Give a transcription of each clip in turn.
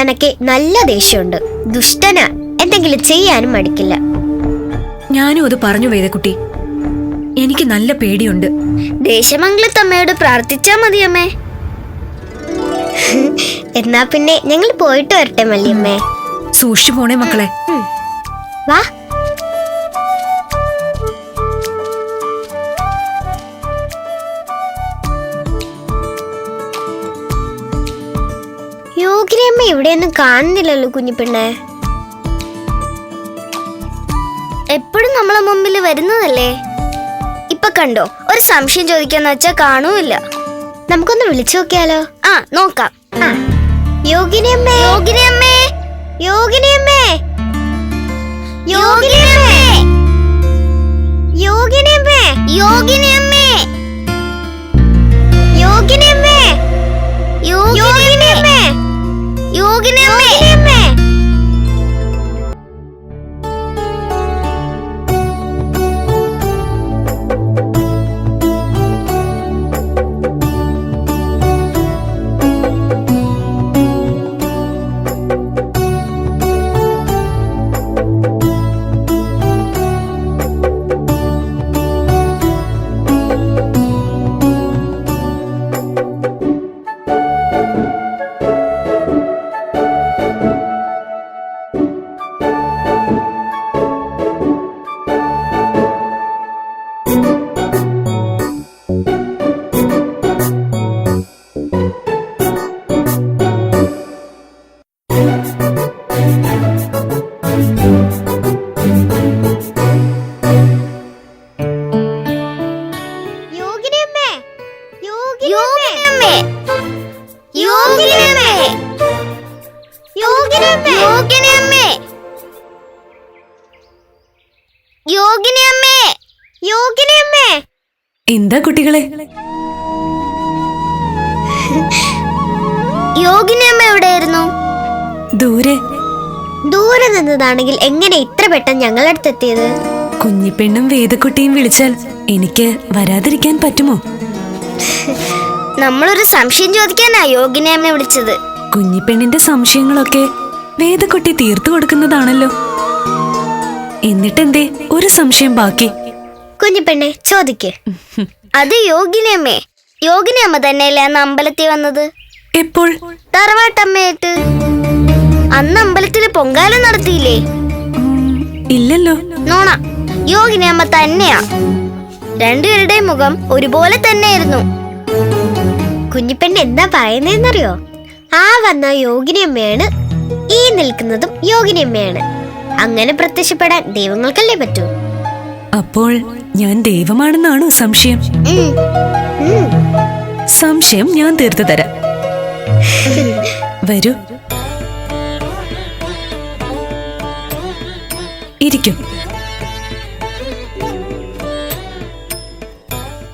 എനക്ക് നല്ല ദേഷ്യമുണ്ട്. ദുഷ്ടന എന്തെങ്കിലും ചെയ്യാനും മടിക്കില്ല. ഞാനും അത് പറഞ്ഞു വേദക്കുട്ടി എനിക്ക് നല്ല പേടിയുണ്ട്. ദേശമംഗലത്തമ്മയോട് പ്രാർത്ഥിച്ചാ മതി അമ്മേ. എന്നാ പിന്നെ ഞങ്ങൾ പോയിട്ട് വരട്ടെ മല്ലിയമ്മേ. സൂക്ഷിച്ചു പോണേ മക്കളെ. വാ. യോഗിനിയമ്മ ഇവിടെയൊന്നും കാണുന്നില്ലല്ലോ കുഞ്ഞിപ്പെണ്ണെ. എപ്പോഴും നമ്മളെ മുമ്പിൽ വരുന്നതല്ലേ? ഇപ്പൊ കണ്ടോ? ഒരു സംശയം ചോദിക്കാന്ന് വെച്ചാ കാണൂല്ല. നമുക്കൊന്ന് വിളിച്ചു നോക്കിയാലോ? ആ നോക്കാം. യോഗിനി യോഗിനിയമ്മേ. യോഗിനിയമ്മേ. യോഗിനിയമ്മേ. യോഗിനിയമ്മേ. യോഗിനിയമ്മേ. യോഗിനിയമ്മേ. യോഗിനിയമ്മേ യോഗിനിയമ്മേ എന്താ കുട്ടികളെ? യോഗിനിയമ്മ എവിടെയായിരുന്നു? ദൂരെ. ദൂരെ നിന്നതാണെങ്കിൽ എങ്ങനെ ഇത്ര പെട്ടെന്ന് ഞങ്ങളുടെ എത്തിയത്? കുഞ്ഞിപ്പെണ്ണും വേദക്കുട്ടിയും വിളിച്ചാൽ എനിക്ക് വരാതിരിക്കാൻ പറ്റുമോ? നമ്മളൊരു സംശയം ചോദിക്കാനാ യോഗിനിയമ്മ വിളിച്ചത്. കുഞ്ഞിപ്പെണ്ണിന്റെ സംശയങ്ങളൊക്കെ വേദക്കുട്ടി തീർത്തു കൊടുക്കുന്നതാണല്ലോ. എന്നിട്ടെന്തേ? ഒരു സംശയം ബാക്കി. കുഞ്ഞിപ്പെണ്ണെ ചോദിക്കേ. അത് യോഗിനിയമ്മേ യോഗിനിയമ്മ തന്നെയല്ലേ അന്ന് അമ്പലത്തിൽ വന്നത്? എപ്പോൾ? തറവാട്ടമ്മയായിട്ട്. അന്ന് അമ്പലത്തിൽ പൊങ്കാല നടത്തിയില്ലേ? ഇല്ലല്ലോ. നോണ യോഗിനിയമ്മ തന്നെയാ. രണ്ടുപേരുടെയും മുഖം ഒരുപോലെ തന്നെയായിരുന്നു. കുഞ്ഞിപ്പെണ്ണ് എന്താ പറയുന്നതെന്നറിയോ? ആ വന്ന യോഗിനിയമ്മയാണ് ഈ നിൽക്കുന്നതും യോഗിനിയമ്മയാണ് അങ്ങനെ പ്രത്യക്ഷപ്പെടാൻ ദൈവങ്ങൾക്കല്ലേ പറ്റൂ? അപ്പോൾ ഞാൻ ദൈവമാണെന്നാണോ സംശയം. സംശയം ഞാൻ തീർത്തു തരാം. വരൂ. ഇരിക്കും.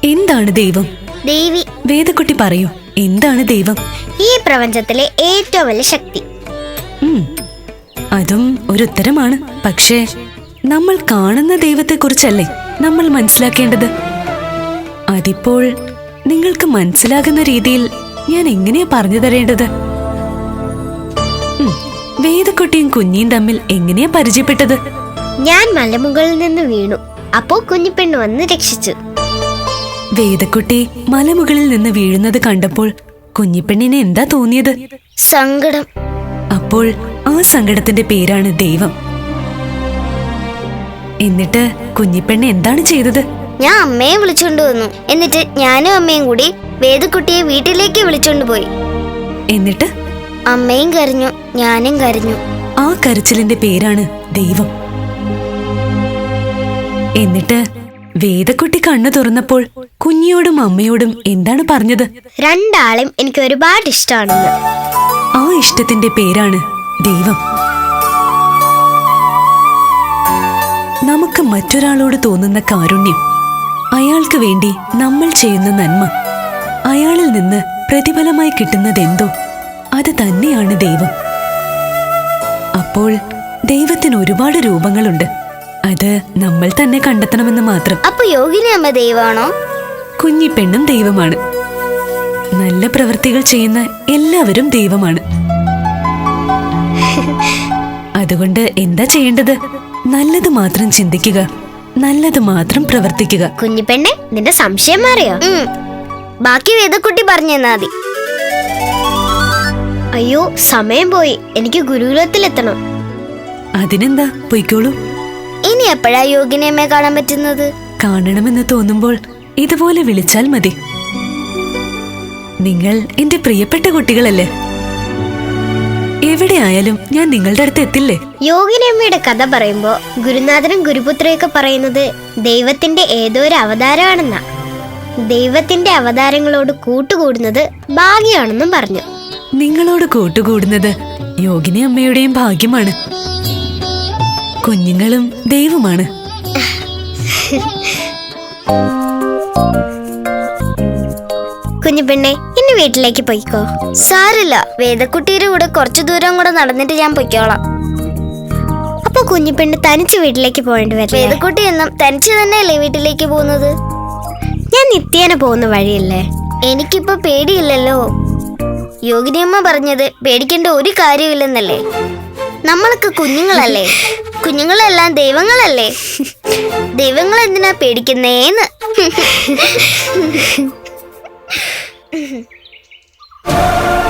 എന്താണ് ദൈവം? ദേവി. വേദക്കുട്ടി പറയൂ എന്താണ് ദൈവം? ഈ പ്രപഞ്ചത്തിലെ ഏറ്റവും വലിയ ശക്തി. അതും ഒരു ഉത്തരമാണ് പക്ഷേ നമ്മൾ കാണുന്ന ദൈവത്തെക്കുറിച്ചല്ലേ നമ്മൾ മനസ്സിലാക്കേണ്ടത്? അതിപ്പോൾ നിങ്ങൾക്ക് മനസ്സിലാകുന്ന രീതിയിൽ ഞാൻ എങ്ങനെയാ പറഞ്ഞു തരേണ്ടത്? വേദക്കുട്ടിയും കുഞ്ഞിയും തമ്മിൽ എങ്ങനെയാ പരിചയപ്പെട്ടത്? ഞാൻ മലമുകളിൽ നിന്ന് വീണു. അപ്പോ കുഞ്ഞിപ്പെണ്ണ് വന്ന് രക്ഷിച്ചു. വേദക്കുട്ടി മലമുകളിൽ നിന്ന് വീഴുന്നത് കണ്ടപ്പോൾ കുഞ്ഞിപ്പെണ്ണിന് എന്താ തോന്നിയത്? സങ്കടം. അപ്പോൾ ആ സങ്കടത്തിന്റെ പേരാണ് ദൈവം. എന്നിട്ട് കുഞ്ഞിപ്പെണ്ണ് എന്താണ് ചെയ്തത്? ഞാൻ അമ്മയെ വിളിച്ചോണ്ട് വന്നു. എന്നിട്ട് ഞാനും അമ്മയും കൂടി വേദക്കുട്ടിയെ വീട്ടിലേക്ക് വിളിച്ചോണ്ട് പോയി. എന്നിട്ട്? അമ്മയും കരഞ്ഞു ഞാനും കരഞ്ഞു. ആ കരച്ചിലിന്റെ പേരാണ് ദൈവം. എന്നിട്ട് വേദക്കുട്ടി കണ്ണു തുറന്നപ്പോൾ കുഞ്ഞിയോടും അമ്മയോടും എന്താണ് പറഞ്ഞത്? രണ്ടാളും എനിക്ക് ഒരുപാട് ഇഷ്ടമാണെന്ന്. ആ ഇഷ്ടത്തിന്റെ പേരാണ് ദൈവം. നമുക്ക് മറ്റൊരാളോട് തോന്നുന്ന കാരുണ്യം അയാൾക്ക് വേണ്ടി നമ്മൾ ചെയ്യുന്ന നന്മ. അയാളിൽ നിന്ന് പ്രതിഫലമായി കിട്ടുന്നതെന്തോ അത് തന്നെയാണ് ദൈവം. അപ്പോൾ ദൈവത്തിന് ഒരുപാട് രൂപങ്ങളുണ്ട്. അത് നമ്മൾ തന്നെ കണ്ടെത്തണമെന്ന് മാത്രം. അപ്പൊ യോഗിനി അമ്മ ദൈവമാണോ? കുഞ്ഞിപ്പെണ്ണും ദൈവമാണ്. നല്ല പ്രവൃത്തികൾ ചെയ്യുന്ന എല്ലാവരും ദൈവമാണ്. അതുകൊണ്ട് എന്താ ചെയ്യേണ്ടത്? നല്ലത് മാത്രം ചിന്തിക്കുക. നല്ലത് മാത്രം പ്രവർത്തിക്കുക. കുഞ്ഞിപ്പെണ്ണെ നിന്റെ സംശയം മാറിയോ? ബാക്കി വേദക്കുട്ടി പറഞ്ഞു തന്നാ മതി. അയ്യോ സമയം പോയി. എനിക്ക് ഗുരുകുലത്തിലെത്തണം. അതിനെന്താ? പൊയ്ക്കോളൂ. ഇനി എപ്പോഴാ യോഗിനിയമ്മയെ കാണാൻ പറ്റുന്നത്? കാണണമെന്ന് തോന്നുമ്പോൾ ഇതുപോലെ വിളിച്ചാൽ മതി. നിങ്ങൾ എന്റെ പ്രിയപ്പെട്ട കുട്ടികളല്ലേ? എവിടെയായാലും ഞാൻ നിങ്ങളുടെ അടുത്ത് എത്തില്ലേ? യോഗിനിയമ്മയുടെ കഥ പറയുമ്പോ ഗുരുനാഥനും ഗുരുപുത്രയൊക്കെ പറയുന്നത് ദൈവത്തിന്റെ ഏതോ ഒരു അവതാരമാണെന്നാ. ദൈവത്തിന്റെ അവതാരങ്ങളോട് കൂട്ടുകൂടുന്നത് ഭാഗ്യമാണെന്നും പറഞ്ഞു. നിങ്ങളോട് കൂട്ടുകൂടുന്നത് യോഗിനി അമ്മയുടെയും ഭാഗ്യമാണ്. കുഞ്ഞുങ്ങളും ദൈവമാണ്. കുഞ്ഞുപെണ്ണെ ഇന്ന് വീട്ടിലേക്ക് പോയിക്കോ. സാരില്ല വേദക്കുട്ടിയുടെ കൂടെ കുറച്ചു ദൂരം കൂടെ നടന്നിട്ട് ഞാൻ പൊയ്ക്കോളാം. അപ്പൊ കുഞ്ഞിപ്പെണ്ണ് തനിച്ച് വീട്ടിലേക്ക് പോകേണ്ടി വരും വേദക്കുട്ടി എന്നും തനിച്ച് തന്നെയല്ലേ വീട്ടിലേക്ക് പോകുന്നത്? ഞാൻ നിത്യേന പോകുന്ന വഴിയല്ലേ? എനിക്കിപ്പോ പേടിയില്ലല്ലോ. യോഗിനിയമ്മ പറഞ്ഞത് പേടിക്കേണ്ട ഒരു കാര്യമില്ലെന്നല്ലേ? നമ്മളൊക്കെ കുഞ്ഞുങ്ങളല്ലേ? കുഞ്ഞുങ്ങളെല്ലാം ദൈവങ്ങളല്ലേ? ദൈവങ്ങൾ എന്തിനാ പേടിക്കുന്നേന്ന്? Woo!